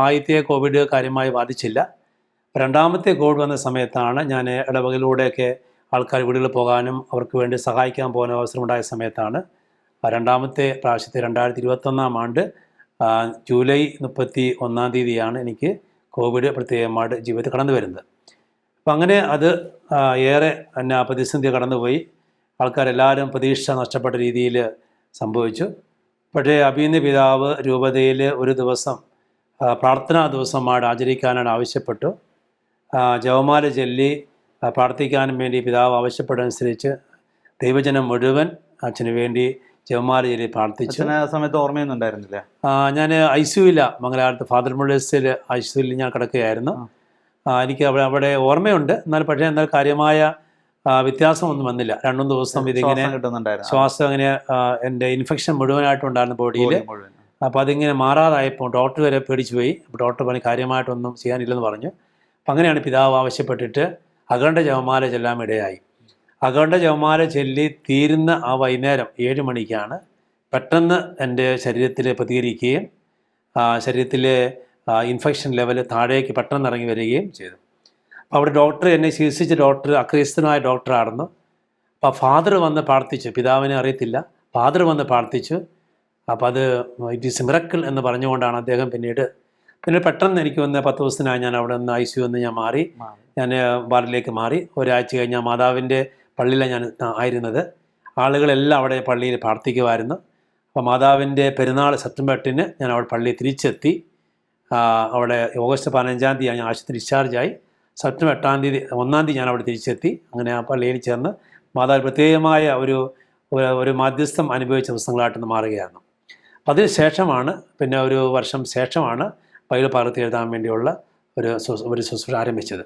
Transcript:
ആദ്യത്തെ കോവിഡ് കാര്യമായി ബാധിച്ചില്ല. രണ്ടാമത്തെ കോവിഡ് വന്ന സമയത്താണ് ഞാൻ ഇടവകയിലൂടെയൊക്കെ ആൾക്കാർ വീടുകളിൽ പോകാനും അവർക്ക് വേണ്ടി സഹായിക്കാൻ പോകാനും അവസരമുണ്ടായ സമയത്താണ്. രണ്ടാമത്തെ പ്രാവശ്യത്തെ രണ്ടായിരത്തി ഇരുപത്തൊന്നാം ആണ്ട് ജൂലൈ മുപ്പത്തി ഒന്നാം തീയതിയാണ് എനിക്ക് കോവിഡ് പ്രത്യേകമായിട്ട് ജീവിതത്തിൽ കടന്നു വരുന്നത്. അപ്പം അങ്ങനെ അത് ഏറെ എന്നെ പ്രതിസന്ധി കടന്നുപോയി. ആൾക്കാരെല്ലാവരും പ്രതീക്ഷ നഷ്ടപ്പെട്ട രീതിയിൽ സംഭവിച്ചു. പക്ഷേ അഭിനന്ദ പിതാവ് രൂപതയിൽ ഒരു ദിവസം പ്രാർത്ഥനാ ദിവസമായിട്ട് ആചരിക്കാനാണ് ആവശ്യപ്പെട്ടു. ജവമാല ചൊല്ലി പ്രാർത്ഥിക്കാനും വേണ്ടി പിതാവ് ആവശ്യപ്പെട്ടനുസരിച്ച് ദൈവജനം മുഴുവൻ അച്ഛന് വേണ്ടി ജവമാല ചൊല്ലി പ്രാർത്ഥിച്ചു. ആ സമയത്ത് ഓർമ്മയൊന്നും ഉണ്ടായിരുന്നില്ല ഞാൻ ഐ സിയുല മംഗലാപുരത്ത് ഫാദർ മുള്ളേഴ്സിൽ ഐ ഞാൻ കിടക്കുകയായിരുന്നു. എനിക്ക് അവിടെ അവിടെ ഓർമ്മയുണ്ട്. എന്നാൽ പക്ഷേ എന്നാൽ കാര്യമായ വ്യത്യാസമൊന്നും വന്നില്ല. രണ്ടു ദിവസം ഇതിങ്ങനെ ശ്വാസം കിട്ടുന്നുണ്ടായിരുന്നു ശ്വാസം അങ്ങനെ എന്റെ ഇൻഫെക്ഷൻ മുഴുവനായിട്ടുണ്ടായിരുന്നു ബോഡിയിൽ. അപ്പോൾ അതിങ്ങനെ മാറാതായപ്പോൾ ഡോക്ടർ വരെ പേടിച്ചു പോയി. അപ്പോൾ ഡോക്ടർ പറഞ്ഞ് കാര്യമായിട്ടൊന്നും ചെയ്യാനില്ലെന്ന് പറഞ്ഞു. അപ്പം അങ്ങനെയാണ് പിതാവ് ആവശ്യപ്പെട്ടിട്ട് അഖണ്ഡ ജപമാല ചെല്ലാൻ ഇടയായി. അഖണ്ഡ ജപമാല ചെല്ലി തീരുന്ന ആ വൈകുന്നേരം ഏഴ് മണിക്കാണ് പെട്ടെന്ന് എന്റെ ശരീരത്തിൽ പ്രതികരിക്കുകയും ശരീരത്തിലെ ഇൻഫെക്ഷൻ ലെവൽ താഴേക്ക് പെട്ടെന്ന് ഇറങ്ങി വരികയും ചെയ്തു. അപ്പോൾ അവിടെ ഡോക്ടർ എന്നെ ചികിത്സിച്ച ഡോക്ടർ അക്രിസ്തനായ ഡോക്ടറായിരുന്നു. അപ്പോൾ ഫാദർ വന്ന് പ്രാർത്ഥിച്ചു. പിതാവിനെ അറിയത്തില്ല. ഫാദർ വന്ന് പ്രാർത്ഥിച്ചു. അപ്പോൾ അത് ഇറ്റ് ഈസ് മിറക്കിൾ എന്ന് പറഞ്ഞുകൊണ്ടാണ് അദ്ദേഹം പിന്നീട് പിന്നെ പെട്ടെന്ന് എനിക്ക് വന്ന് പത്ത് ദിവസത്തിനായി ഞാൻ അവിടെ നിന്ന് ഐ സി നിന്ന് ഞാൻ മാറി. ഞാൻ വാർഡിലേക്ക് മാറി. ഒരാഴ്ച കഴിഞ്ഞ് മാതാവിന്റെ പള്ളിയിലാണ് ഞാൻ ആയിരുന്നത്. ആളുകളെല്ലാം അവിടെ പള്ളിയിൽ പ്രാർത്ഥിക്കുമായിരുന്നു. അപ്പോൾ മാതാവിന്റെ പെരുന്നാൾ സെപ്റ്റംബർ എട്ടിന് ഞാൻ അവിടെ പള്ളിയിൽ തിരിച്ചെത്തി. അവിടെ ഓഗസ്റ്റ് പതിനഞ്ചാം തീയതി ഞാൻ ആശുപത്രി ഡിസ്ചാർജായി സെപ്റ്റംബർ എട്ടാം തീയതി ഒന്നാം തീയതി ഞാൻ അവിടെ തിരിച്ചെത്തി. അങ്ങനെ ആ പള്ളിയിൽ ചേർന്ന് മാതാവ് പ്രത്യേകമായ ഒരു ഒരു- മാധ്യസ്ഥം അനുഭവിച്ച ദിവസങ്ങളായിട്ട് മാറുകയായിരുന്നു അതിന് ശേഷമാണ് പിന്നെ ഒരു വർഷം ശേഷമാണ് പൈൽ പകർത്തി എഴുതാൻ വേണ്ടിയുള്ള ഒരു ഒരു ശുശ്രൂഷ ആരംഭിച്ചത്.